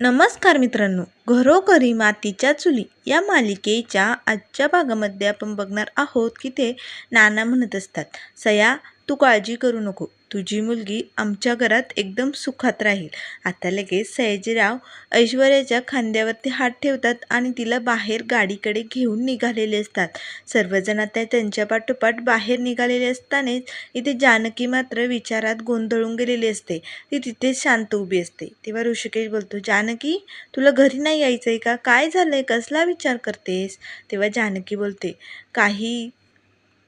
नमस्कार मित्रांनो घरोघरी मातीच्या चुली या मालिकेच्या आजच्या भागामध्ये आपण बघणार आहोत की ते नाना म्हणत असतात सया तू काळजी करू नको. तुझी मुलगी आमच्या घरात एकदम सुखात राहील. आता लगेच सयाजीराव ऐश्वर्याच्या खांद्यावरती हात ठेवतात आणि तिला बाहेर गाडीकडे घेऊन निघालेले असतात. सर्वजण आता त्यांच्या पाठोपाठ बाहेर निघालेले असतानाच इथे जानकी मात्र विचारात गोंधळून गेलेली असते. ती तिथेच शांत उभी असते. तेव्हा ऋषिकेश बोलतो जानकी तुला घरी नाही यायचं आहे का? काय झालं आहे कसला विचार करतेस? तेव्हा जानकी बोलते काही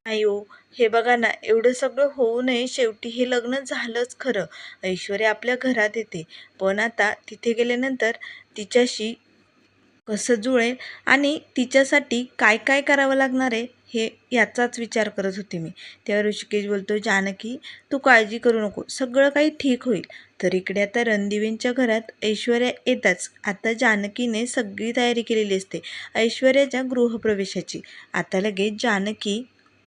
नाही हो हे बघा ना एवढं सगळं होऊ नये शेवटी हे लग्न झालंच खरं. ऐश्वर्या आपल्या घरात येते. पण आता तिथे गेल्यानंतर तिच्याशी कसं जुळेल आणि तिच्यासाठी काय काय करावं लागणार आहे हे याचाच विचार करत होते मी. तेव्हा ऋषिकेश बोलतो जानकी तू काळजी करू नको. सगळं काही ठीक होईल. तर इकडे आता रणदिवेंच्या घरात ऐश्वर्या येताच. आता जानकीने सगळी तयारी केलेली असते ऐश्वर्याच्या गृहप्रवेशाची. आता लगेच जानकी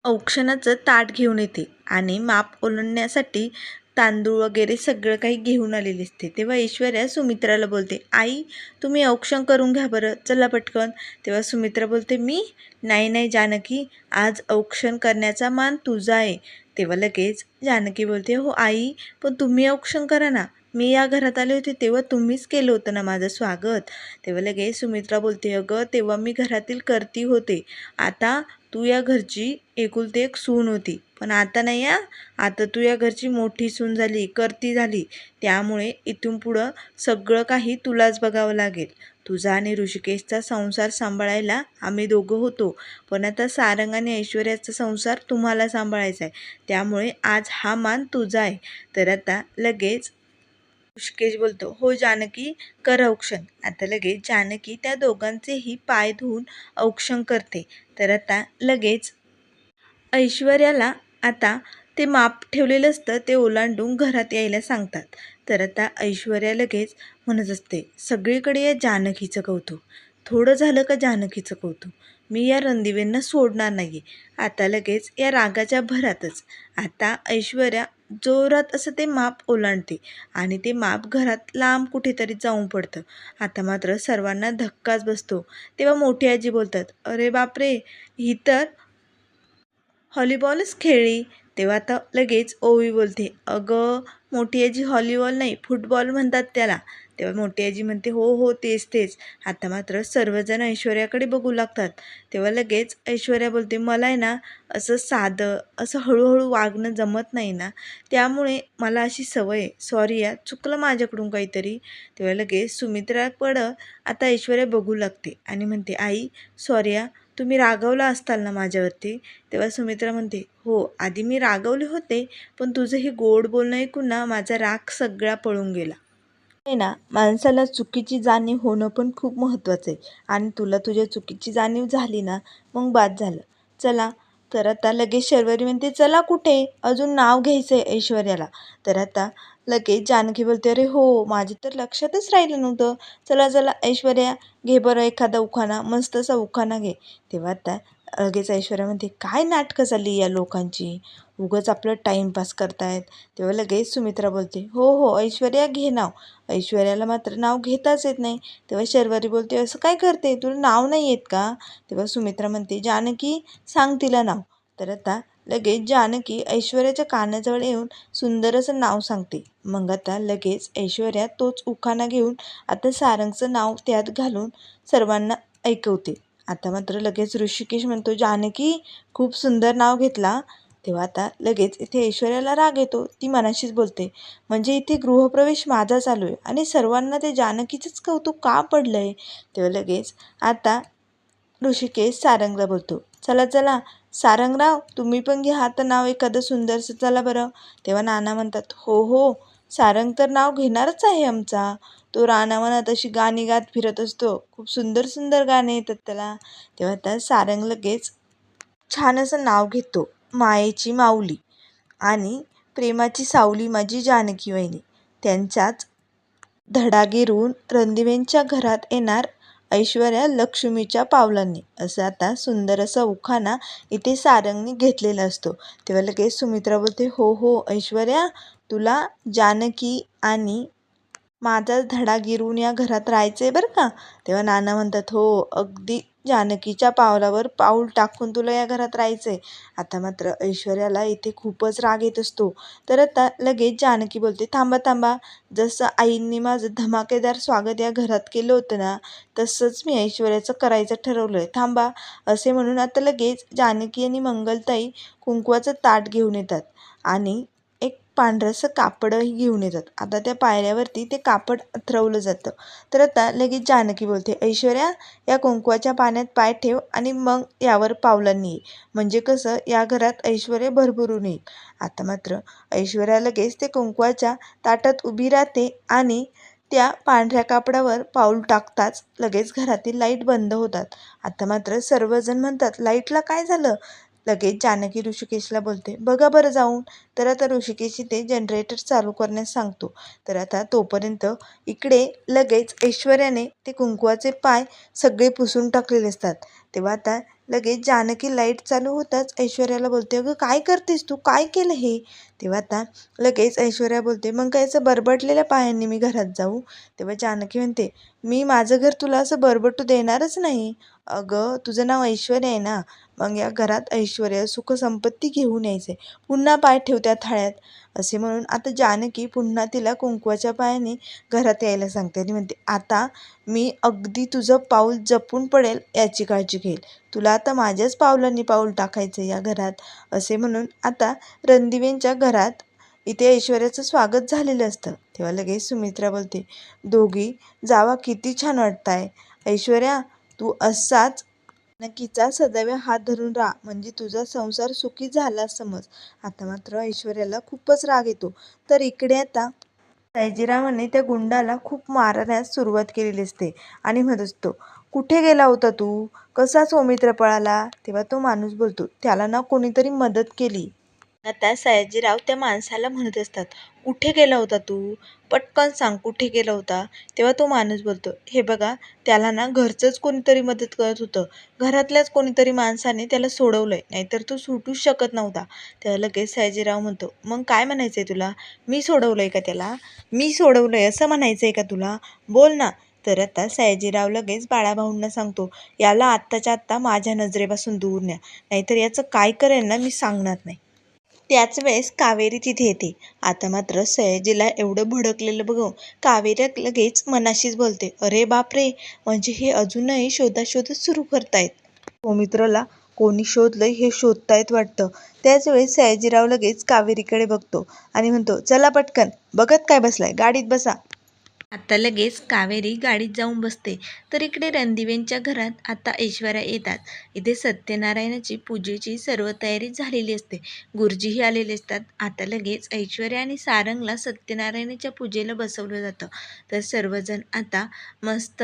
औक्षणाचं ताट घेऊन येते आणि माप ओलांडण्यासाठी तांदूळ वगैरे सगळं काही घेऊन आलेली असते. तेव्हा ऐश्वर्या सुमित्राला बोलते आई तुम्ही औक्षण करून घ्या बरं. चला पटकन. तेव्हा सुमित्रा बोलते मी? नाही नाही जानकी. आज औक्षण करण्याचा मान तुझा आहे. तेव्हा लगेच जानकी बोलते हो आई पण तुम्ही औक्षण करा ना. मी या घरात आले होते तेव्हा तुम्हीच केलं होतं ना माझं स्वागत. तेव्हा लगेच सुमित्रा बोलते अगं तेव्हा मी घरातील करती होते. आता तू या घरची एकुलती एक सून होती. पण आता नाही या आता तू या घरची मोठी सून झाली करती झाली. त्यामुळे इथून पुढं सगळं काही तुलाच बघावं लागेल. तुझा आणि ऋषिकेशचा संसार सांभाळायला आम्ही दोघं होतो. पण आता सारंग आणि ऐश्वर्याचा संसार तुम्हाला सांभाळायचा आहे त्यामुळे आज हा मान तुझा आहे. तर आता लगेच ऋषिकेश बोलतो हो जानकी कर औक्षण. आता लगेच जानकी त्या दोघांचेही पाय धुवून औक्षण करते. तर आता लगेच ऐश्वर्याला आता ते माप ठेवलेलं असतं ते ओलांडून घरात यायला सांगतात. तर आता ऐश्वर्या लगेच म्हणत असते सगळीकडे या जानकीचं कौतुक. थोडं झालं का जानकीचं कौतुक? मी या रणदिवेंना सोडणार नाही आता लगेच या रागाच्या भरातच. आता ऐश्वर्या जोरात असं ते माप ओलांडते आणि ते माप घरात लांब कुठेतरी जाऊन पडतं. आता मात्र सर्वांना धक्काच बसतो. तेव्हा मोठी आजी बोलतात अरे बापरे ही तर हॉलीबॉलच खेळली. तेव्हा आता लगेच ओवी बोलते अगं मोठी आजी हॉलीबॉल नाही फुटबॉल म्हणतात त्याला. तेव्हा मोठी आजी म्हणते हो हो तेच तेच. आता मात्र सर्वजण ऐश्वर्याकडे बघू लागतात. तेव्हा लगेच ऐश्वर्या बोलते मला आहे ना असं साधं असं हळूहळू वागणं जमत नाही ना. त्यामुळे मला अशी सवय सॉरी या चुकलं माझ्याकडून काहीतरी. तेव्हा लगेच सुमित्राकडं आता ऐश्वर्या बघू लागते आणि म्हणते आई सॉरी या तुम्ही रागवला असताल ना माझ्यावरती? तेव्हा सुमित्रा म्हणते हो आधी मी रागवले होते पण तुझं हे गोड बोलणं ऐकून ना माझा राग सगळा पळून गेला. आहे ना माणसाला चुकीची जाणीव होणं पण खूप महत्त्वाचं आहे. आणि तुला तुझ्या चुकीची जाणीव झाली ना मग बाद झालं. चला तर आता लगेच शर्वरी म्हणते चला कुठे? अजून नाव घ्यायचं आहे ऐश्वर्याला. तर आता लगेच जानकी बोलते अरे हो माझी तर लक्षातच राहिलं नव्हतं. चला चला ऐश्वर्या घे बरं एखादा उखाणा मस्त असा उखाणा घे. तेव्हा आता लगेच ऐश्वर्या म्हणते काय नाटकं चालली या लोकांची? उगंच आपलं टाईमपास करतायत. तेव्हा लगेच सुमित्रा बोलते हो हो ऐश्वर्या घे नाव. ऐश्वर्याला मात्र नाव घेताच येत नाही. तेव्हा शर्वरी बोलते असं काय करते? तुला नाव नाही येत का? तेव्हा सुमित्रा म्हणते जानकी सांग तिला नाव. तर आता लगेच जानकी ऐश्वर्याच्या कानाजवळ येऊन सुंदर असं नाव सांगते. मग आता लगेच ऐश्वर्या तोच उखाणा घेऊन आता सारंगचं नाव त्यात घालून सर्वांना ऐकवते. आता मात्र लगेच ऋषिकेश म्हणतो जानकी खूप सुंदर नाव घेतला. तेव्हा आता लगेच इथे ऐश्वर्याला राग येतो. ती मनाशीच बोलते म्हणजे इथे गृहप्रवेश माझा चालू आहे आणि सर्वांना ते जानकीचंच कौतुक का पडलं आहे तेव्हा लगेच आता ऋषिकेश सारंगला बोलतो चला चला सारंगराव तुम्ही पण घ्या आता नाव एखादं सुंदरसं. चला बरं. तेव्हा नाना म्हणतात हो हो सारंग तर नाव घेणारच आहे आमचा. तो रानावनात अशी गाणी गात फिरत असतो. खूप सुंदर सुंदर गाणे येतात त्याला. तेव्हा त्या सारंग लगेच छान असं नाव घेतो मायेची माऊली. आणि प्रेमाची सावली माझी जानकी वहिनी. त्यांच्याच धडागेरून रणदिवेंच्या घरात येणार ऐश्वर्या लक्ष्मीच्या पावलांनी. असं आता सुंदर असा उखाणा इथे सारंगने घेतलेला असतो. तेव्हा लगेच सुमित्रा बोलते हो हो ऐश्वर्या तुला जानकी आणि माझाच धडा गिरून या घरात राहायचं आहे बरं का? तेव्हा नाना म्हणतात हो अगदी जानकीच्या पावलावर पाऊल टाकून तुला या घरात राहायचंय. आता मात्र ऐश्वर्याला इथे खूपच राग येत असतो. तर आता लगेच जानकी बोलते थांबा थांबा. जसं आईंनी माझं धमाकेदार स्वागत या घरात केलं होतं ना तसंच मी ऐश्वर्याचं करायचं ठरवलंय. थांबा असे म्हणून आता लगेच जानकी आणि मंगलताई कुंकवाचं ताट घेऊन येतात. आणि पांढरंसं कापडही घेऊन येतात. आता त्या पायऱ्यावरती ते कापड अथरवलं जातं. तर आता लगेच जानकी बोलते ऐश्वर्या या कुंकवाच्या पाण्यात पाय ठेव आणि मग यावर पावलांनी ये. म्हणजे कसं या घरात ऐश्वर्य भरभरून येईल. आता मात्र ऐश्वर्या लगेच ते कुंकवाच्या ताटात उभी राहते आणि त्या पांढऱ्या कापडावर पाऊल टाकताच लगेच घरातील लाइट बंद होतात. आता मात्र सर्वजण म्हणतात लाईटला काय झालं? लगेच जानकी ऋषिकेशला बोलते बघा बरं जाऊन. तर आता ऋषिकेश इथे जनरेटर चालू करण्यास सांगतो. तर आता तोपर्यंत इकडे लगेच ऐश्वर्याने ते कुंकुवाचे पाय सगळे पुसून टाकलेले असतात. तेव्हा आता लगेच जानकी लाइट चालू होताच ऐश्वर्याला बोलते अगं काय करतेस तू? काय केलं हे? तेव्हा आता लगेच ऐश्वर्या बोलते मग काय असं बरबटलेल्या पायांनी मी घरात जाऊ? तेव्हा जानकी म्हणते मी माझं घर तुला असं बरबटू देणारच नाही. अगं तुझं नाव ऐश्वर्या आहे ना? मग या घरात ऐश्वर सुखसंपत्ती घेऊन यायचे. पुन्हा पाय ठेवत्या थाळ्यात. असे म्हणून आता जानकी पुन्हा तिला कुंकवाच्या पायाने घरात यायला सांगते. आणि म्हणते आता मी अगदी तुझं पाऊल जपून पडेल याची काळजी घेईल. तुला आता माझ्याच पावलांनी पाऊल टाकायचं या घरात. असे म्हणून आता रणदिवेंच्या घरात इथे ऐश्वर्याचं स्वागत झालेलं असतं. तेव्हा लगेच सुमित्रा बोलते दोघी जावा किती छान वाटताय. ऐश्वर्या तू असाच नक्कीचा सदैव हात धरून राहा. म्हणजे तुझा संसार सुखी झाला समज. आता मात्र ऐश्वर्याला खूपच राग येतो. तर इकडे आता सयाजीरावाने त्या गुंडाला खूप मारण्यास सुरुवात केलेली असते आणि म्हणत असतो कुठे गेला होता तू? कसा सौमित्र पळाला? तेव्हा तो माणूस बोलतो त्याला ना कोणीतरी मदत केली. आता सयाजीराव त्या माणसाला म्हणत असतात कुठे गेला होता तू? पटकन सांग कुठे गेला होता? तेव्हा तो माणूस बोलतो हे बघा त्याला ना घरचंच कोणीतरी मदत करत होतं. घरातल्याच कोणीतरी माणसाने त्याला सोडवलंय नाहीतर तो सुटूच शकत नव्हता. तेव्हा लगेच सयाजीराव म्हणतो मग काय म्हणायचंय तुला? मी सोडवलंय का त्याला? मी सोडवलंय असं म्हणायचंय का तुला? बोल ना. तर आता सयाजीराव लगेच बाळाभाऊंना सांगतो याला आत्ताच्या आत्ता माझ्या नजरेपासून दूर न्या नाहीतर याचं काय करेल ना मी सांगणार नाही. त्याच वेळेस कावेरी तिथे येते. आता मात्र सयाजीला एवढं भडकलेलं बघून कावेरी लगेच मनाशीच बोलते अरे बापरे! म्हणजे हे अजूनही शोधाशोधच सुरू करतायत. सौमित्रला कोणी शोधलंय हे शोधतायत वाटतं. त्याच वेळेस सयाजीराव लगेच कावेरीकडे बघतो आणि म्हणतो चला पटकन बघत काय बसलाय? गाडीत बसा. आता लगेच कावेरी गाडीत जाऊन बसते. तर इकडे रणदिवेंच्या घरात आता ऐश्वर्या येतात. इथे सत्यनारायणाची पूजेची सर्व तयारी झालेली असते. गुरुजीही आलेले असतात. आता लगेच ऐश्वर्या आणि सारंगला सत्यनारायणाच्या पूजेला बसवलं जातं. तर सर्वजण आता मस्त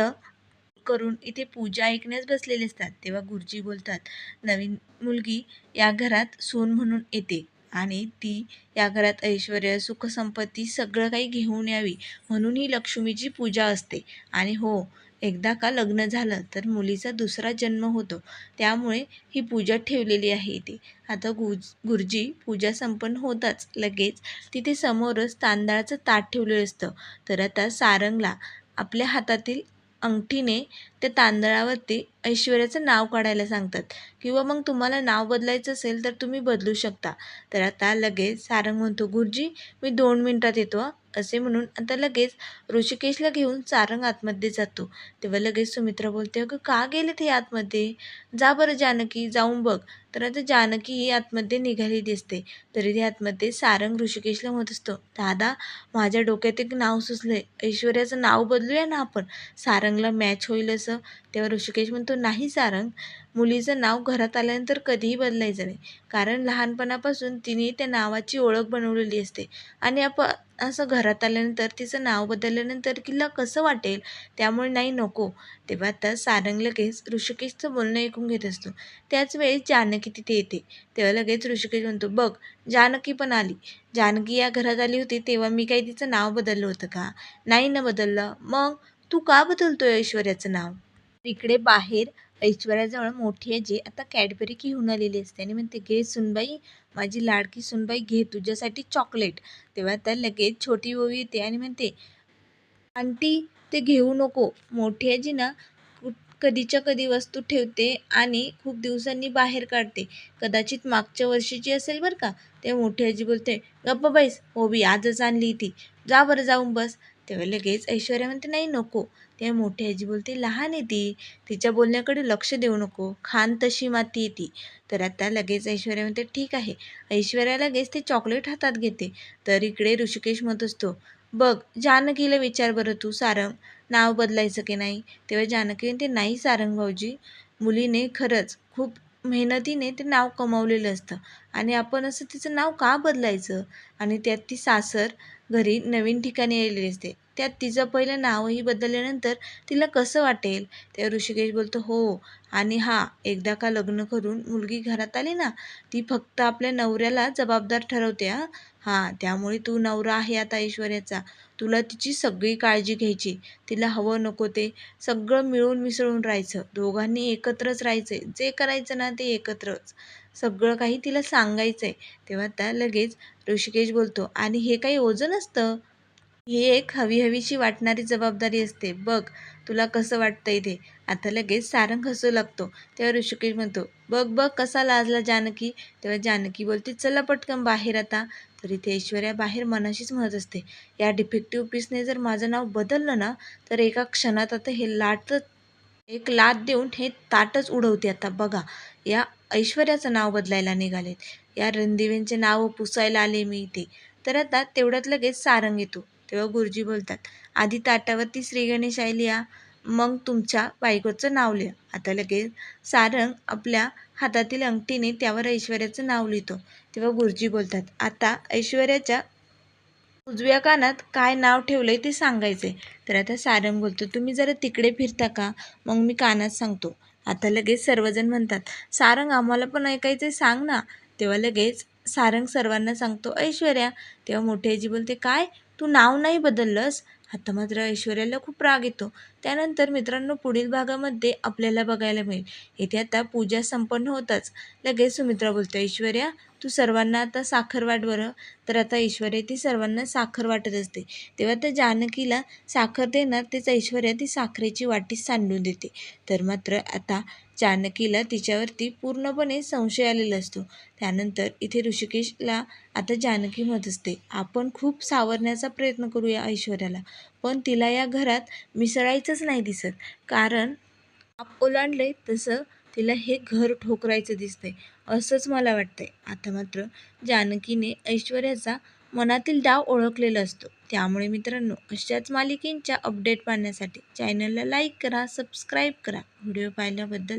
करून इथे पूजा ऐकण्यास बसलेले असतात. तेव्हा गुरुजी बोलतात नवीन मुलगी या घरात सून म्हणून येते. आणि ती या घरात ऐश्वर सुखसंपत्ती सगळं काही घेऊन यावी म्हणून ही लक्ष्मीची पूजा असते. आणि हो एकदा का लग्न झालं तर मुलीचा दुसरा जन्म होतो. त्यामुळे ही पूजा ठेवलेली आहे इथे. आता गुज गुरुजी पूजा संपन्न होताच. लगेच तिथे समोरच तांदळाचं ताट ठेवलेलं असतं. तर आता सारंगला आपल्या हातातील अंगठीने त्या तांदळावरती ऐश्वर्याचं नाव काढायला सांगतात. किंवा मग तुम्हाला नाव बदलायचं असेल तर तुम्ही बदलू शकता. तर आता लगेच सारंग म्हणतो गुरुजी मी दोन मिनटात येतो असे म्हणून आता लगेच ऋषिकेशला घेऊन सारंग आतमध्ये जातो. तेव्हा लगेच सुमित्रा बोलते अगं का गेले ते आतमध्ये? जा बरं जानकी जाऊन बघ. तर आता जानकी ही आतमध्ये निघाली दिसते. तरी ती आतमध्ये सारंग ऋषिकेशला म्हणत असतो दादा माझ्या डोक्यात एक नाव सुचलंय. ऐश्वर्याचं नाव बदलूया ना आपण? सारंगला मॅच होईल असं. तेव्हा ऋषिकेश म्हणतो नाही सारंग. मुलीचं नाव घरात आल्यानंतर कधीही बदलायचं नाही. कारण लहानपणापासून तिने त्या नावाची ओळख बनवलेली असते. आणि आपण असं घरात आल्यानंतर तिचं नाव बदलल्यानंतर तिला कसं वाटेल? त्यामुळे नाही नको. तेव्हा आता सारंग लगेच ऋषिकेशचं बोलणं ऐकून घेत असतो. त्याच वेळेस जानकी तिथे येते. तेव्हा लगेच ऋषिकेश म्हणतो बघ जानकी पण आली. जानकी या घरात आली होती तेव्हा मी काही तिचं नाव बदललं होतं का? नाही ना बदललं. मग? तू का बदलतोय ऐश्वर्याचं नाव? इकडे बाहेर ऐश्वर्याजवळ मोठी आजी आता कॅडबरी घेऊन आलेली असते. आणि म्हणते घे सुनबाई माझी लाडकी सुनबाई घे तुझ्यासाठी चॉकलेट. तेव्हा त्या लगेच छोटी ओवी येते आणि म्हणते आंटी ते घेऊ नको. मोठी आजी ना कधीच्या कधी वस्तू ठेवते आणि खूप दिवसांनी बाहेर काढते. कदाचित मागच्या वर्षीची असेल बरं का? तेव्हा मोठी आजी बोलते गप्प बैस हो बी आजच आणली ती. जा बरं जाऊन बस. तेव्हा लगेच ऐश्वर्या म्हणते नाही नको. तेव्हा मोठी आजी बोलते लहान आहे ती. तिच्या बोलण्याकडे लक्ष देऊ नको. खान तशी माती आहे ती. तर आता लगेच ऐश्वर्या म्हणते ठीक आहे. ऐश्वर्या लगेच ते चॉकलेट हातात घेते. तर इकडे ऋषिकेश म्हणत असतो बघ जानकीला विचार बरं तू सारंग. नाव बदलायचं की नाही? तेव्हा जानकी म्हणते नाही सारंग भाऊजी. मुलीने खरंच खूप मेहनतीने ते नाव कमावलेलं असतं. आणि आपण असं तिचं नाव का बदलायचं? आणि त्यात ती सासर घरी नवीन ठिकाणी आलेली असते. त्यात तिचं पहिलं नावही बदलल्यानंतर तिला कसं वाटेल? तेव्हा ऋषिकेश बोलतो हो. आणि हा एकदा का लग्न करून मुलगी घरात आली ना ती फक्त आपल्या नवऱ्याला जबाबदार ठरवते हां. हां त्यामुळे तू नवरा आहे आता ऐश्वर्याचा. तुला तिची सगळी काळजी घ्यायची. तिला हवं नको ते. सगळं मिळून मिसळून राहायचं. दोघांनी एकत्रच राहायचं जे करायचं ना ते एकत्रच. सगळं काही तिला सांगायचं आहे तेव्हा त्या लगेच ऋषिकेश बोलतो आणि हे काही ओझं नसतं? ही एक हवी हवीशी वाटणारी जबाबदारी असते. बघ तुला कसं वाटतंय ते आता लगेच सारंग हसू लागतो. तेव्हा ऋषिकेश म्हणतो बघ बघ कसा लाजला जानकी. तेव्हा जानकी बोलते चला पटकन बाहेर आता. तर इथे ऐश्वर्या बाहेर मनाशीच म्हणत असते. या डिफेक्टिव्ह पीसने जर माझं नाव बदललं ना तर एका क्षणात आता हे लाटच एक लाट देऊन हे ताटच उडवते आता. बघा या ऐश्वर्याचं नाव बदलायला निघालेत. या रणदिवेंचे नाव पुसायला आले मी इथे. तर आता तेवढ्यात लगेच सारंग येतो. तेव्हा गुरुजी बोलतात आधी ताटावरती श्रीगणेश आयली या मग तुमच्या बायकोचं नाव लिहा. आता लगेच सारंग आपल्या हातातील अंगठीने त्यावर ऐश्वर्याचं नाव लिहितो. तेव्हा गुरुजी बोलतात आता ऐश्वर्याच्या उजव्या कानात काय नाव ठेवलंय ते सांगायचंय. तर आता सारंग बोलतो तुम्ही जरा तिकडे फिरता का? मग मी कानात सांगतो. आता लगेच सर्वजण म्हणतात सारंग आम्हाला पण ऐकायचंय सांग ना. तेव्हा लगेच सारंग सर्वांना सांगतो ऐश्वर्या. तेव्हा मोठी आजी बोलते काय? तू नाव नाही बदललंस? आता मात्र ऐश्वर्याला खूप राग येतो. त्यानंतर मित्रांनो पुढील भागामध्ये आपल्याला बघायला मिळेल. इथे आता पूजा संपन्न होताच. लगेच सुमित्रा बोलते ऐश्वर्या तू सर्वांना आता साखर वाट बरं. तर आता ऐश्वर्या ती सर्वांना साखर वाटत असते. तेव्हा त्या जानकीला साखर देणार तेच ऐश्वर्या ती साखरेची वाटी सांडून देते. तर मात्र आता जानकीला तिच्यावरती पूर्णपणे संशय आलेला असतो. त्यानंतर इथे ऋषिकेशला आता जानकी म्हणत असते आपण खूप सावरण्याचा प्रयत्न करूया ऐश्वर्याला पण तिला या घरात मिसळायचंच नाही दिसत. कारण आप ओलांडले तसं तिला हे घर ठोकरायचं दिसतंय असंच मला वाटतंय. आता मात्र जानकीने ऐश्वर्याचा मनातील डाव ओळखलेला असतो. त्यामुळे मित्रांनो अशाच मालिकेंच्या अपडेट पाहण्यासाठी चॅनलला लाईक करा सबस्क्राईब करा. व्हिडिओ पाहिल्याबद्दल